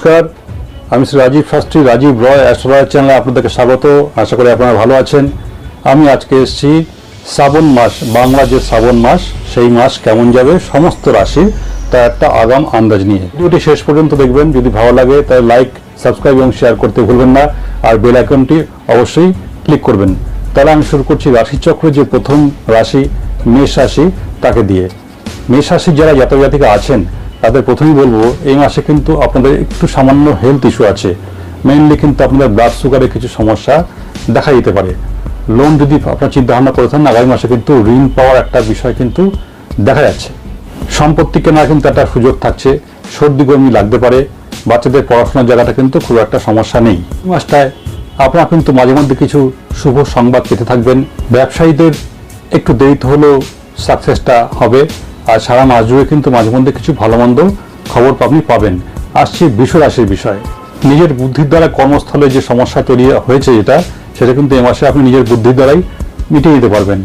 নমস্কার, আমি শ্রী রাজীব শাস্ত্রী, রাজীব রয় অ্যাস্ট্রোলয়ার চ্যানেলে আপনাদেরকে স্বাগত। আশা করি আপনারা ভালো আছেন। আমি আজকে এসেছি শ্রাবণ মাস, বাংলা যে শ্রাবণ মাস, সেই মাস কেমন যাবে, সমস্ত রাশির, তার একটা আগাম আন্দাজ নিয়ে। ভিডিওটি শেষ পর্যন্ত দেখবেন, যদি ভালো লাগে, তাহলে লাইক সাবস্ক্রাইব এবং শেয়ার করতে ভুলবেন না। আর বেল আইকনটি অবশ্যই ক্লিক করবেন। তাহলে আমি শুরু করছি রাশিচক্রের যে প্রথম রাশি, মেষ রাশি, তাকে দিয়ে। মেষ রাশির যারা জাতক জাতিকা আছেন তাদের প্রথমেই বলব, এই মাসে কিন্তু আপনাদের একটু সামান্য হেলথ ইস্যু আছে। মেইনলি কিন্তু আপনাদের ব্লাড সুগারের কিছু সমস্যা দেখা দিতে পারে। লোন যদি আপনার চিন্তা ভাবনা করে থাকেন, আগামী মাসে কিন্তু ঋণ পাওয়ার একটা বিষয় কিন্তু দেখা যাচ্ছে। সম্পত্তি কেনার কিন্তু একটা সুযোগ থাকছে, সর্দি গরমি লাগতে পারে, বাচ্চাদের পড়াশোনার জায়গাটা কিন্তু খুব একটা সমস্যা নেই। মাসটায় আপনারা কিন্তু মাঝে মধ্যে কিছু শুভ সংবাদ পেতে থাকবেন। ব্যবসায়ীদের একটু দেরিতে হলেও সাকসেসটা হবে। আর সারা মাস জুড়ে কিন্তু মাঝে মধ্যে কিছু ভালো মন্দ খবর আপনি পাবেন। আসছি বিশ্ব রাশির বিষয়। নিজের বুদ্ধির দ্বারা কর্মস্থলে যে সমস্যা তৈরি হয়েছে যেটা, সেটা কিন্তু এ মাসে আপনি নিজের বুদ্ধির দ্বারাই মিটিয়ে নিতে পারবেন।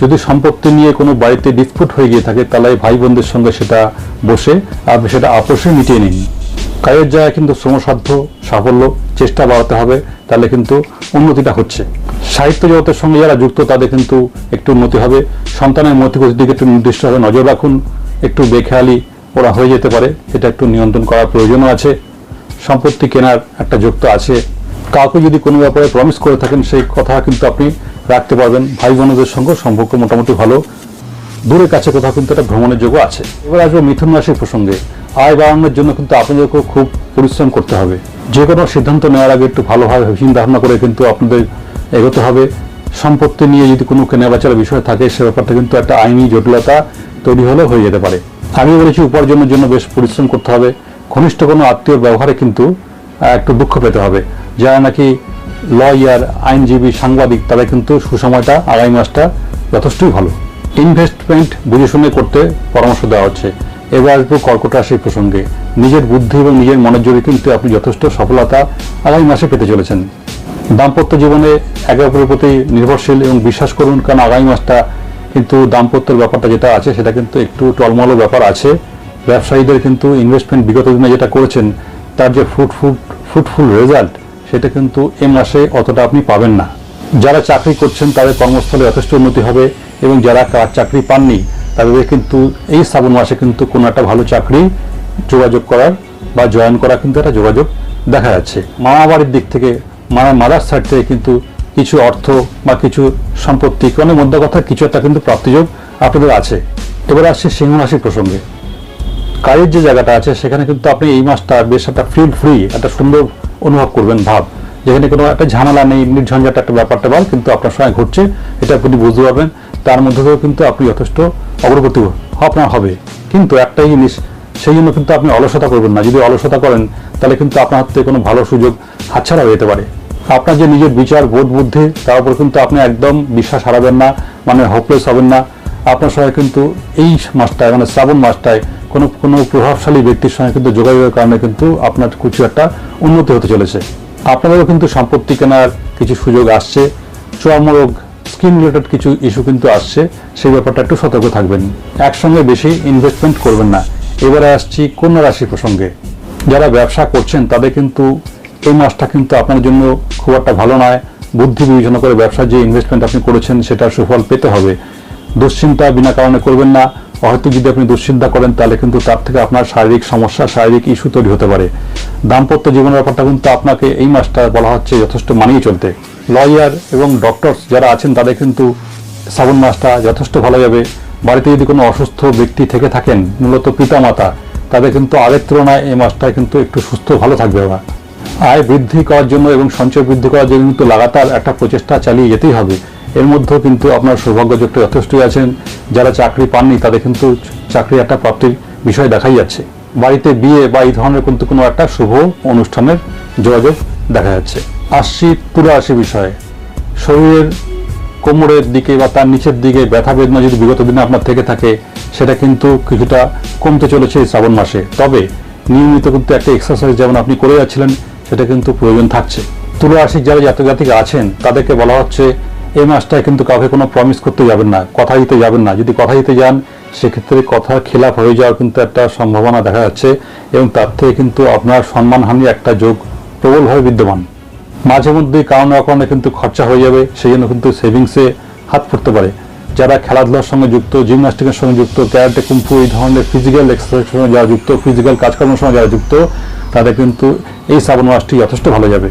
যদি সম্পত্তি নিয়ে কোনো বাড়িতে ডিসপুট হয়ে গিয়ে থাকে, তাহলে ভাই বোনদের সঙ্গে সেটা বসে আপনি সেটা আপোষে মিটিয়ে নিন। কাজের জায়গায় কিন্তু শ্রমসাধ্য, সাফল্য, চেষ্টা বাড়াতে হবে, তাহলে কিন্তু উন্নতিটা হচ্ছে। সাহিত্য জগতের সঙ্গে যারা যুক্ত, তাদের কিন্তু একটু উন্নতি হবে। সন্তানের মতিগতির দিকে একটু নির্দিষ্টভাবে নজর রাখুন। একটু বেখেয়ালি ওরা হয়ে যেতে পারে, এটা একটু নিয়ন্ত্রণ করার প্রয়োজনও আছে। সম্পত্তি কেনার একটা যুক্ত আছে। কাউকে যদি কোনো ব্যাপারে প্রমিস করে থাকেন, সেই কথা কিন্তু আপনি রাখতে পারবেন। ভাই বোনদের সঙ্গে সম্পর্ক মোটামুটি ভালো। দূরের কাছে কোথাও কিন্তু একটা ভ্রমণের যোগ্য আছে। এবার আসবে মিথুন রাশির প্রসঙ্গে। আয় বাড়ানোর জন্য কিন্তু আপনাদেরকেও খুব পরিশ্রম করতে হবে। যে কোনো সিদ্ধান্ত নেওয়ার আগে একটু ভালোভাবে চিন্তা ভাবনা করে কিন্তু আপনাদের এগোতে হবে। সম্পত্তি নিয়ে যদি কোনো কেনাবেচার বিষয় থাকে, সে ব্যাপারটা কিন্তু একটা আইনি জটিলতা তৈরি হলে হয়ে যেতে পারে। আমি বলেছি, উপার্জনের জন্য বেশ পরিশ্রম করতে হবে। ঘনিষ্ঠ কোনো আত্মীয় ব্যবহারে কিন্তু একটু দুঃখ পেতে হবে। যারা নাকি লয়ার, আইনজীবী, সাংবাদিক তাদের কিন্তু সুসময়টা আগামী মাসটা যথেষ্টই ভালো। ইনভেস্টমেন্ট বুঝে শুনে করতে পরামর্শ দেওয়া হচ্ছে। এবার আসব কর্কট রাশির প্রসঙ্গে। নিজের বুদ্ধি এবং নিজের মনের জোরে কিন্তু আপনি যথেষ্ট সফলতা আগামী মাসে পেতে চলেছেন। দাম্পত্য জীবনে একে অপরের প্রতি নির্ভরশীল এবং বিশ্বাস করুন, কারণ আগামী মাসটা কিন্তু দাম্পত্যের ব্যাপারটা যেটা আছে, সেটা কিন্তু একটু টলমলো ব্যাপার আছে। ব্যবসায়ীদের কিন্তু ইনভেস্টমেন্ট বিগত দিনে যেটা করেছেন, তার যে ফ্রুটফুল ফ্রুটফুল রেজাল্ট সেটা কিন্তু এ মাসে অতটা আপনি পাবেন না। যারা চাকরি করছেন, তাদের কর্মস্থলে যথেষ্ট উন্নতি হবে এবং যারা চাকরি পাননি, তাদের কিন্তু এই শ্রাবণ মাসে কিন্তু কোনো একটা ভালো চাকরি যোগাযোগ করার বা জয়েন করা কিন্তু একটা যোগাযোগ দেখা যাচ্ছে। মামা বাড়ির দিক থেকে মাদার সাইড থেকে কিন্তু কিছু অর্থ বা কিছু সম্পত্তি, কোনো মধ্যে কথা কিছু একটা কিন্তু প্রাপ্তিযোগ আপনাদের আছে। এবার আসছে সিংহ রাশির প্রসঙ্গে। কাজের যে জায়গাটা আছে, সেখানে কিন্তু আপনি এই মাসটা বেশ একটা ফিল ফ্রি একটা সুন্দর অনুভব করবেন, ভাব। যেখানে কোনো একটা ঝামেলা নেই, নির্ঝঞ্ঝাট একটা ব্যাপারটা বল কিন্তু আপনার সঙ্গে ঘটছে, এটা আপনি বুঝতে পারবেন। তার মধ্যে থেকেও কিন্তু আপনি যথেষ্ট অগ্রগতি আপনার হবে। কিন্তু একটাই জিনিস, সেই জন্য কিন্তু আপনি অলসতা করবেন না। যদি অলসতা করেন, তাহলে কিন্তু আপনার হাত কোনো ভালো সুযোগ হাতছাড়া হয়ে যেতে পারে। আপনার যে নিজের বিচার বোধ বুদ্ধি, তার উপর কিন্তু আপনি একদম বিশ্বাস হারাবেন না মানে হোপলেস হবেন না। আপনার সঙ্গে কিন্তু এই মাসটায় মানে শ্রাবণ মাসটায় কোনো কোনো প্রভাবশালী ব্যক্তির সঙ্গে কিন্তু যোগাযোগের কারণে কিন্তু আপনার কিছু একটা উন্নতি হতে চলেছে। আপনাদেরও কিন্তু সম্পত্তি কেনার কিছু সুযোগ আসছে। চর্মরোগ স্কিন রিলেটেড কিছু ইস্যু কিন্তু আসছে। সেই ব্যাপারটা একটু সতর্ক থাকবেন। একসঙ্গে বেশি ইনভেস্টমেন্ট করবেন না। এবারে আসছি কন্যা রাশি প্রসঙ্গে। যারা ব্যবসা করছেন, তাদের কিন্তু এই মাসটা কিন্তু আপনার জন্য খুব একটা ভালো নয়। বুদ্ধি বিবেচনা করে ব্যবসার যে ইনভেস্টমেন্ট আপনি করেছেন, সেটার সুফল পেতে হবে। দুশ্চিন্তা বিনা কারণে করবেন না। হয়তো যদি আপনি দুশ্চিন্তা করেন, তাহলে কিন্তু তার থেকে আপনার শারীরিক সমস্যা, শারীরিক ইস্যু তৈরি হতে পারে। দাম্পত্য জীবনের ব্যাপারটা কিন্তু আপনাকে এই মাসটা বলা হচ্ছে যথেষ্ট মানিয়ে চলতে। লয়ার এবং ডক্টরস যারা আছেন, তাদের কিন্তু শ্রাবণ মাসটা যথেষ্ট ভালো যাবে। বাড়িতে যদি কোনো অসুস্থ ব্যক্তি থেকে থাকেন, মূলত পিতামাতা, তাদের কিন্তু আগের তুলনায় এই মাসটায় কিন্তু একটু সুস্থ, ভালো থাকবে ওরা। আয় বৃদ্ধি করার জন্য এবং সঞ্চয় বৃদ্ধি করার জন্য কিন্তু লাগাতার একটা প্রচেষ্টা চালিয়ে যেতেই হবে। এর মধ্যেও কিন্তু আপনার সৌভাগ্যযুক্ত যথেষ্টই আছেন। যারা চাকরি পাননি তাদের কিন্তু চাকরি একটা প্রাপ্তির বিষয় দেখাই যাচ্ছে। বাড়িতে বিয়ে বা এই ধরনের কিন্তু কোনো একটা শুভ অনুষ্ঠানের যোগাযোগ দেখা যাচ্ছে। আসছি তুলা রাশি বিষয়ে। শরীরের কোমরের দিকে বা তার নিচের দিকে ব্যথা বেদনা যদি বিগত দিনে আপনার থেকে থাকে, সেটা কিন্তু কিছুটা কমতে চলেছে শ্রাবণ মাসে। তবে নিয়মিত কিন্তু একটা এক্সারসাইজ যেমন আপনি করে যাচ্ছিলেন সেটা কিন্তু প্রয়োজন থাকছে। তুলা রাশির যারা জাতক আছেন, তাদেরকে বলা হচ্ছে, এই মাসটায় কিন্তু কাউকে কোনো প্রমিস করতে যাবেন না, কথা দিতে যাবেন না। যদি কথা দিতে যান, সেক্ষেত্রে কথা খেলাপ হয়ে যাওয়ার কিন্তু একটা সম্ভাবনা দেখা যাচ্ছে এবং তার থেকে কিন্তু আপনার সম্মানহানির একটা যোগ প্রবলভাবে বিদ্যমান। মাঝে মধ্যে কারণ না কারণে কিন্তু খরচা হয়ে যাবে সেই জন্য কিন্তু সেভিংসে হাত পড়তে পারে। যারা খেলাধুলার সঙ্গে যুক্ত, জিমনাস্টিকের সঙ্গে যুক্ত, ক্যারাটে, কুম্ফু, এই ধরনের ফিজিক্যাল এক্সারসাইজের সঙ্গে যারা যুক্ত ফিজিক্যাল কাজকর্মের সঙ্গে যারা যুক্ত, তাদের কিন্তু এই শ্রাবণ মাসটি যথেষ্ট ভালো যাবে।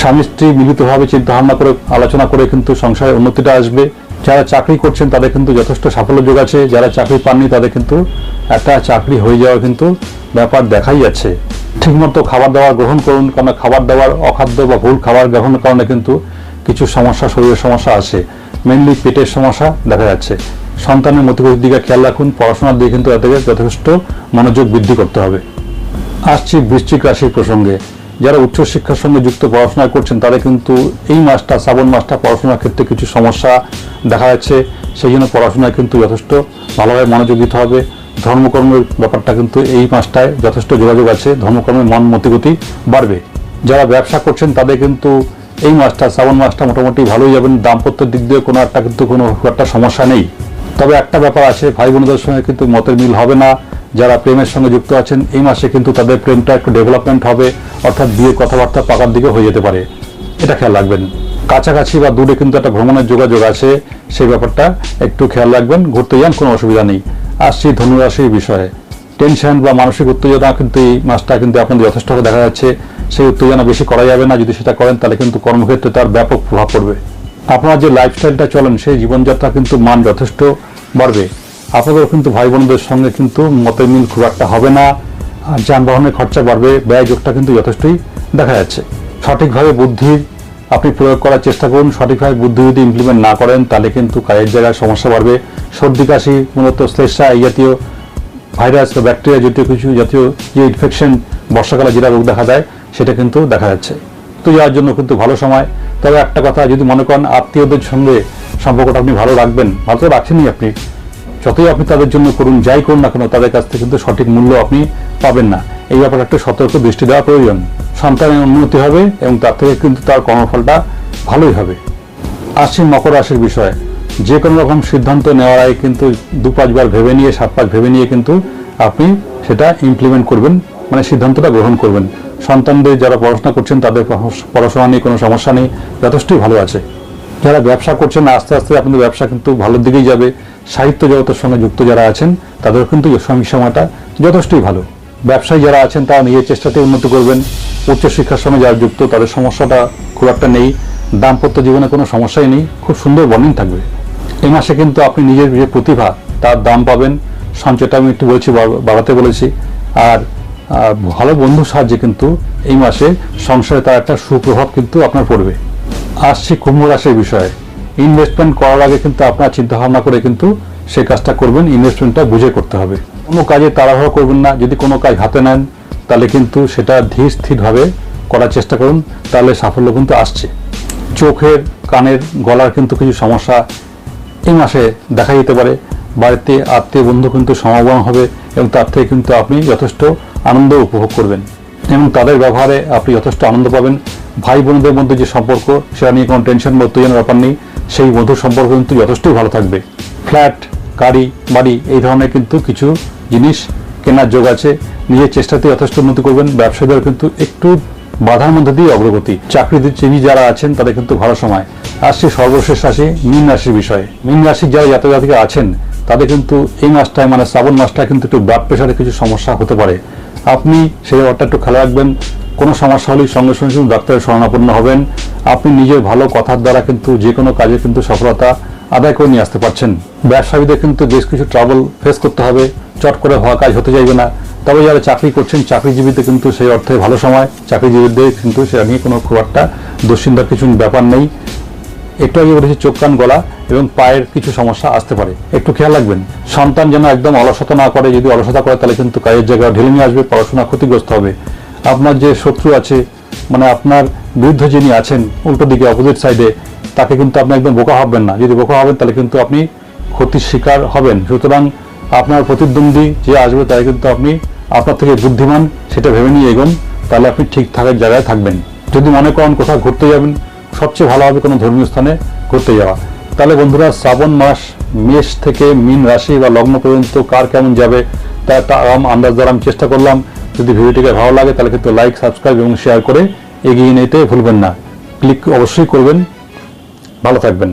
স্বামী, স্ত্রী মিলিতভাবে চিন্তা ভাবনা করে, আলোচনা করে কিন্তু সংসারের উন্নতিটা আসবে। যারা চাকরি করছেন, তাদের কিন্তু যথেষ্ট সাফল্য যোগ আছে। যারা চাকরি পাননি, তাদের কিন্তু একটা চাকরি হয়ে যাওয়ার কিন্তু ব্যাপার দেখাই যাচ্ছে। ঠিকমতো খাবার দাবার গ্রহণ করুন কারণ খাবার দাবার অখাদ্য বা ভুল খাবার গ্রহণের কারণে কিন্তু কিছু সমস্যা, শরীরের সমস্যা আছে মেনলি পেটের সমস্যা দেখা যাচ্ছে। সন্তানের মতিগতির দিকে খেয়াল রাখুন পড়াশোনার দিকে কিন্তু তাদেরকে যথেষ্ট মনোযোগ বৃদ্ধি করতে হবে। আসছি বৃশ্চিক রাশির প্রসঙ্গে। যারা উচ্চশিক্ষার সঙ্গে যুক্ত পড়াশোনা করছেন তাদের কিন্তু এই মাসটা, শ্রাবণ মাসটা পড়াশোনার ক্ষেত্রে কিছু সমস্যা দেখা যাচ্ছে। সেই জন্য পড়াশোনায় কিন্তু যথেষ্ট ভালোভাবে মনোযোগ দিতে হবে। ধর্মকর্মের ব্যাপারটা কিন্তু এই মাসটায় যথেষ্ট যোগাযোগ আছে। ধর্মকর্মের মন মতিগতি বাড়বে। যারা ব্যবসা করছেন, তাদের কিন্তু এই মাসটা শ্রাবণ মাসটা মোটামুটি ভালোই যাবেন দাম্পত্যের দিক দিয়ে কোনো একটা কিন্তু কোনো একটা সমস্যা নেই। তবে একটা ব্যাপার আছে, ভাই বোনদের সঙ্গে কিন্তু মতের মিল হবে না। যারা প্রেমের সঙ্গে যুক্ত আছেন, এই মাসে কিন্তু তাদের প্রেমটা একটু ডেভেলপমেন্ট হবে। অর্থাৎ বিয়ে কথাবার্তা পাকার দিকে হয়ে যেতে পারে। এটা খেয়াল রাখবেন। কাছাকাছি বা দূরে কিন্তু একটা ভ্রমণের যোগাযোগ আছে। সেই ব্যাপারটা একটু খেয়াল রাখবেন। ঘুরতে যান, কোনো অসুবিধা নেই। আসছি ধনুরাশির বিষয়ে। টেনশন বা মানসিক উত্তেজনা কিন্তু এই মাসটা কিন্তু আপনাদের যথেষ্টভাবে দেখা যাচ্ছে। সেই উত্তেজনা বেশি করা যাবে না। যদি সেটা করেন, তাহলে কিন্তু কর্মক্ষেত্রে তার ব্যাপক প্রভাব পড়বে। আপনার যে লাইফস্টাইলটা চলেন, সেই জীবনযাত্রা কিন্তু মান যথেষ্ট বাড়বে। আপনাদের কিন্তু ভাই বোনদের সঙ্গে কিন্তু মতের মিল খুব একটা হবে না। আর যানবাহনের খরচা বাড়বে ব্যয় যোগটা কিন্তু যথেষ্টই দেখা যাচ্ছে। সঠিকভাবে বুদ্ধির আপনি প্রয়োগ করার চেষ্টা করুন। সঠিকভাবে বুদ্ধি যদি ইমপ্লিমেন্ট না করেন, তাহলে কিন্তু কাজের জায়গায় সমস্যা বাড়বে। সর্দি কাশি, মূলত শ্লেষা এই জাতীয় ভাইরাস বা ব্যাকটেরিয়া জাতীয় কিছু, জাতীয় যে ইনফেকশন বর্ষাকালে যেটা রোগ দেখা দেয় সেটা কিন্তু দেখা যাচ্ছে। তো যাওয়ার জন্য কিন্তু ভালো সময়। তবে একটা কথা যদি মনে করেন, আত্মীয়দের সঙ্গে সম্পর্কটা আপনি ভালো রাখবেন। ভালো তো রাখছেনই আপনি। যতই আপনি তাদের জন্য করুন, যাই করুন না কেন, তাদের কাছ থেকে কিন্তু সঠিক মূল্য আপনি পাবেন না। এই ব্যাপারে একটু সতর্ক দৃষ্টি দেওয়া প্রয়োজন। সন্তানের উন্নতি হবে এবং তার থেকে কিন্তু তার কর্মফলটা ভালোই হবে। আসছি মকর রাশির বিষয়ে। যে কোনো রকম সিদ্ধান্ত নেওয়ার আগে কিন্তু দু পাঁচবার ভেবে নিয়ে সাত পাঁচ ভেবে নিয়ে কিন্তু আপনি সেটা ইমপ্লিমেন্ট করবেন। মানে সিদ্ধান্তটা গ্রহণ করবেন। সন্তানদের যারা পড়াশোনা করছেন, তাদের পড়াশোনা নিয়ে কোনো সমস্যা নেই, যথেষ্টই ভালো আছে। যারা ব্যবসা করছেন, আস্তে আস্তে আপনাদের ব্যবসা কিন্তু ভালোর দিকেই যাবে। সাহিত্য জগতের সঙ্গে যুক্ত যারা আছেন তাদের কিন্তু সময়টা যথেষ্টই ভালো। ব্যবসায়ী যারা আছেন, তারা নিজের চেষ্টাতে উন্নতি করবেন। উচ্চশিক্ষার সঙ্গে যারা যুক্ত, তাদের সমস্যাটা খুব একটা নেই। দাম্পত্য জীবনে কোনো সমস্যাই নেই। খুব সুন্দর বর্ণিং থাকবে। এই মাসে কিন্তু আপনি নিজের যে প্রতিভা, তার দাম পাবেন। সঞ্চয়টা আমি একটু বলেছি বাড়াতে বলেছি। আর ভালো বন্ধুর সাহায্যে কিন্তু এই মাসে সংসারে তার একটা সুপ্রভাব কিন্তু আপনার পড়বে। আসছি কুম্ভ রাশির বিষয়ে। ইনভেস্টমেন্ট করার আগে কিন্তু আপনার চিন্তা ভাবনা করে কিন্তু সেই কাজটা করবেন ইনভেস্টমেন্টটা বুঝে করতে হবে। কোনো কাজে তাড়াহুড়ো করবেন না, যদি কোনো কাজ হাতে নেন, তাহলে কিন্তু সেটা ধীর স্থিরভাবে করার চেষ্টা করুন, তাহলে সাফল্য কিন্তু আসছে। চোখের, কানের, গলার কিন্তু কিছু সমস্যা এই মাসে দেখা যেতে পারে। বাড়িতে আত্মীয় বন্ধু কিন্তু সমাগম হবে এবং তার থেকে কিন্তু আপনি যথেষ্ট আনন্দ উপভোগ করবেন। এবং তাদের ব্যবহারে আপনি যথেষ্ট আনন্দ পাবেন। ভাই বোনদের মধ্যে যে সম্পর্ক, সেটা নিয়ে কোনো টেনশন বা উত্তেজনার ব্যাপার নেই। সেই মধুর সম্পর্ক কিন্তু যথেষ্টই ভালো থাকবে। ফ্ল্যাট, গাড়ি, বাড়ি, এই ধরনের কিন্তু কিছু জিনিস কেনার যোগ আছে। নিজের চেষ্টাতে যথেষ্ট উন্নতি করবেন। ব্যবসায়ীদের কিন্তু একটু বাধার মধ্যে দিয়ে অগ্রগতি। চাকরিজীবী যারা আছেন, তাদের কিন্তু ভালো সময়। আসছে সর্বশেষ রাশি, মীন রাশির বিষয়ে। মীন রাশির যারা জাতক জাতিকা আছেন তাদের কিন্তু এই মাসটায় মানে শ্রাবণ মাসটায় কিন্তু একটু ব্লাড প্রেশারে কিছু সমস্যা হতে পারে। আপনি সেই ব্যাপারটা একটু খেয়াল রাখবেন। কোনো সমস্যা হলেই সঙ্গে সঙ্গে কিন্তু ডাক্তারের শরণাপন্ন হবেন। আপনি নিজের ভালো কথার দ্বারা কিন্তু যে কোনো কাজে কিন্তু সফলতা আদায় করে নিয়ে আসতে পারছেন। ব্যবসায়ীদের কিন্তু বেশ কিছু ট্রাবল ফেস করতে হবে। চট করে হওয়া কাজ হতে চাইবে না। তবে যারা চাকরি করছেন চাকরিজীবীতে কিন্তু সেই অর্থে ভালো সময়। চাকরিজীবীদের কিন্তু সেটা নিয়ে কোনো খুব একটা দুশ্চিন্তার কিছু ব্যাপার নেই। একটু আগে বলেছি চোখ, কান, গলা এবং পায়ের কিছু সমস্যা আসতে পারে। একটু খেয়াল রাখবেন, সন্তান যেন একদম অলসতা না করে, যদি অলসতা করে, তাহলে কিন্তু কাজের ঢেলে নিয়ে আসবে, পড়াশোনা ক্ষতিগ্রস্ত হবে। আপনার যে শত্রু আছে মানে আপনার বিরুদ্ধে যিনি আছেন, উল্টো দিকে অপোজিট সাইডে তাকে কিন্তু আপনি একদম বোকা হবেন না। যদি বোকা হবেন তাহলে কিন্তু আপনি ক্ষতির শিকার হবেন। সুতরাং আপনার প্রতিদ্বন্দ্বী যে আসবে তাই কিন্তু আপনি আপনার থেকে বুদ্ধিমান, সেটা ভেবে নিয়ে এগোন, তাহলে আপনি ঠিক থাকার জায়গায় থাকবেন। যদি মনে করেন কোথাও ঘুরতে যাবেন সবচেয়ে ভালো হবে কোনো ধর্মীয় স্থানে ঘুরতে যাওয়া। তাহলে বন্ধুরা, শ্রাবণ মাস, মেষ থেকে মিন রাশি বা লগ্ন পর্যন্ত কার কেমন যাবে, তা আন্দাজ দ্বারা আমি চেষ্টা করলাম। যদি ভিডিওটিকে ভালো লাগে, তাহলে কিন্তু লাইক সাবস্ক্রাইব এবং শেয়ার করে এগিয়ে নিতে ভুলবেন না। ক্লিক অবশ্যই করবেন। ভালো থাকবেন।